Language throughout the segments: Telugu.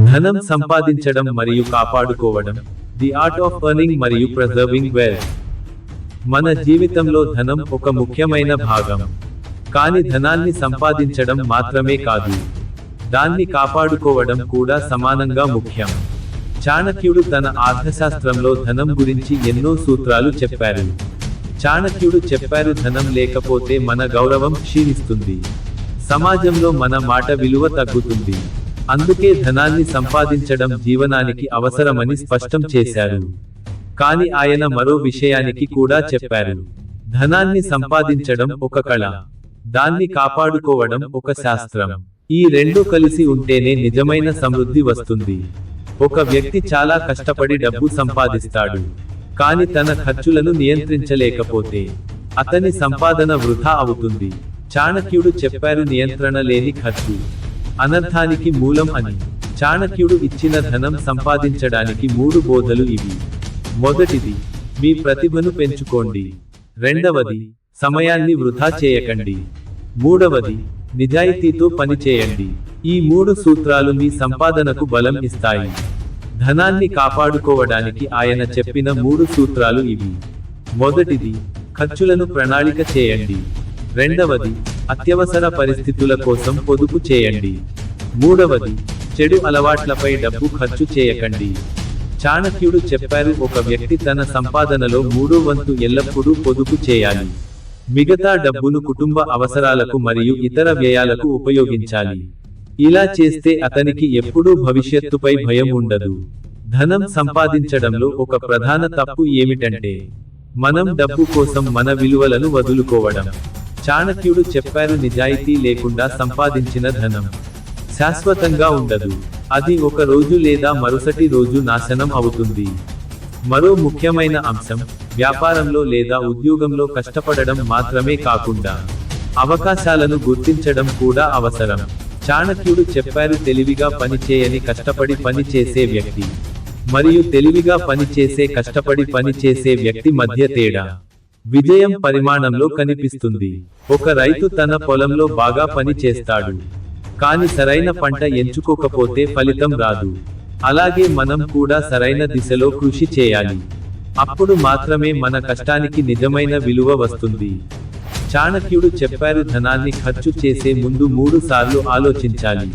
ధనం సంపాదించడం మరియు కాపాడుకోవడం. ది ఆర్ట్ ఆఫ్ ఎర్నింగ్ మరియు ప్రిజర్వింగ్ వెల్త్ మన జీవితంలో ధనం ఒక ముఖ్యమైన భాగం. కానీ ధనాన్ని సంపాదించడం మాత్రమే కాదు. దాన్ని కాపాడుకోవడం కూడా సమానంగా ముఖ్యం. చాణక్యుడు తన అర్థశాస్త్రంలో ధనం గురించి ఎన్నో సూత్రాలు చెప్పారు. చాణక్యుడు చెప్పారు ధనం లేకపోతే మన గౌరవం క్షీణిస్తుంది. సమాజంలో మన మాట విలువ తగ్గుతుంది. అందుకే ధనాన్ని సంపాదించడం జీవనానికి అవసరమని స్పష్టం చేశారు. కానీ ఆయన మరో విషయానికి కూడా చెప్పారు. ధనాన్ని సంపాదించడం ఒక కళ. దాన్ని కాపాడుకోవడం ఒక శాస్త్రం. ఈ రెండు కలిసి ఉంటేనే నిజమైన సమృద్ధి వస్తుంది. ఒక వ్యక్తి చాలా కష్టపడి డబ్బు సంపాదిస్తాడు. కానీ తన ఖర్చులను నియంత్రించలేకపోతే అతని సంపాదన వృధా అవుతుంది. చాణక్యుడు చెప్పారు నియంత్రణ లేని ఖర్చు. అనర్థానికి మూలం అని. చాణక్యుడు ఇచ్చిన ధనం సంపాదించడానికి మూడు బోధలు ఇవి. మొదటిది మీ ప్రతిభను పెంచుకోండి. రెండవది సమయాన్ని వృధా చేయకండి. మూడవది నిజాయితీతో పనిచేయండి ఈ మూడు సూత్రాలు మీ సంపాదనకు బలం ఇస్తాయి. ధనాన్ని కాపాడుకోవడానికి ఆయన చెప్పిన మూడు సూత్రాలు ఇవి. మొదటిది ఖర్చులను ప్రణాళిక చేయండి. రెండవది అత్యవసర పరిస్థితుల కోసం పొదుపు చేయండి. మూడవది చెడు అలవాట్లపై డబ్బు ఖర్చు చేయకండి. చాణక్యుడు చెప్పారు ఒక వ్యక్తి తన సంపాదనలో మూడో వంతు ఎల్లప్పుడూ పొదుపు చేయాలి. మిగతా డబ్బును కుటుంబ అవసరాలకు మరియు ఇతర వ్యయాలకు ఉపయోగించాలి. ఇలా చేస్తే అతనికి ఎప్పుడూ భవిష్యత్తుపై భయం ఉండదు. ధనం సంపాదించడంలో ఒక ప్రధాన తప్పు ఏమిటంటే మనం డబ్బు కోసం మన విలువలను వదులుకోవడం. చాణక్యుడు చెప్పారు నిజాయితీ లేకుండా సంపాదించిన ధనం. శాశ్వతంగా ఉండదు. అది ఒక రోజు లేదా మరుసటి రోజు నాశనం అవుతుంది. మరో ముఖ్యమైన అంశం వ్యాపారంలో లేదా ఉద్యోగంలో కష్టపడడం మాత్రమే కాకుండా అవకాశాలను గుర్తించడం కూడా అవసరం. చాణక్యుడు చెప్పారు తెలివిగా పనిచేయని కష్టపడి పని చేసే వ్యక్తి. మరియు తెలివిగా పనిచేసే కష్టపడి పనిచేసే వ్యక్తి మధ్య తేడా. విజయం పరిమాణంలో కనిపిస్తుంది. ఒక రైతు తన పొలంలో బాగా పని చేస్తాడు. కాని సరైన పంట ఎంచుకోకపోతే ఫలితం రాదు. అలాగే మనం కూడా సరైన దిశలో కృషి చేయాలి. అప్పుడు మాత్రమే మన కష్టానికి నిజమైన విలువ వస్తుంది. చాణక్యుడు చెప్పారు ధనాన్ని ఖర్చు చేసే ముందు మూడు సార్లు ఆలోచించాలి.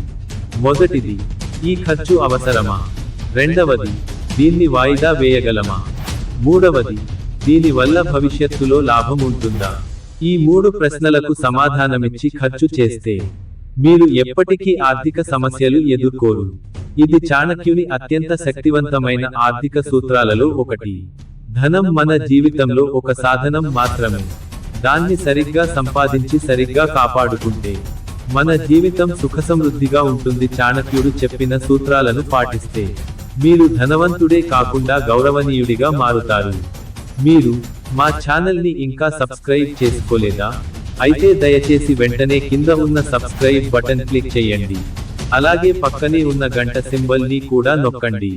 మొదటిది ఈ ఖర్చు అవసరమా? రెండవది దీన్ని వాయిదా వేయగలమా? మూడవది దీని వల్ల భవిష్యత్తులో లాభం ఉంటుందా ఈ మూడు ప్రశ్నలకు సమాధానమిచ్చి ఖర్చు చేస్తే మీరు ఎప్పటికీ ఆర్థిక సమస్యలు ఎదుర్కోరు. ఇది చాణక్యుని అత్యంత శక్తివంతమైన ఆర్థిక సూత్రాలలో ఒకటి. ధనం మన జీవితంలో ఒక సాధనం మాత్రమే. దాన్ని సరిగ్గా సంపాదించి సరిగ్గా కాపాడుకుంటే మన జీవితం సుఖసమృద్ధిగా ఉంటుంది చాణక్యుడు చెప్పిన సూత్రాలను పాటిస్తే మీరు ధనవంతుడే కాకుండా గౌరవనీయుడిగా మారుతారు. మీరు మా ఛానల్ని ఇంకా సబ్స్క్రైబ్ చేసుకోలేదా? అయితే దయచేసి వెంటనే కింద ఉన్న సబ్స్క్రైబ్ బటన్ క్లిక్ చేయండి. అలాగే పక్కనే ఉన్న గంట సింబల్ని కూడా నొక్కండి.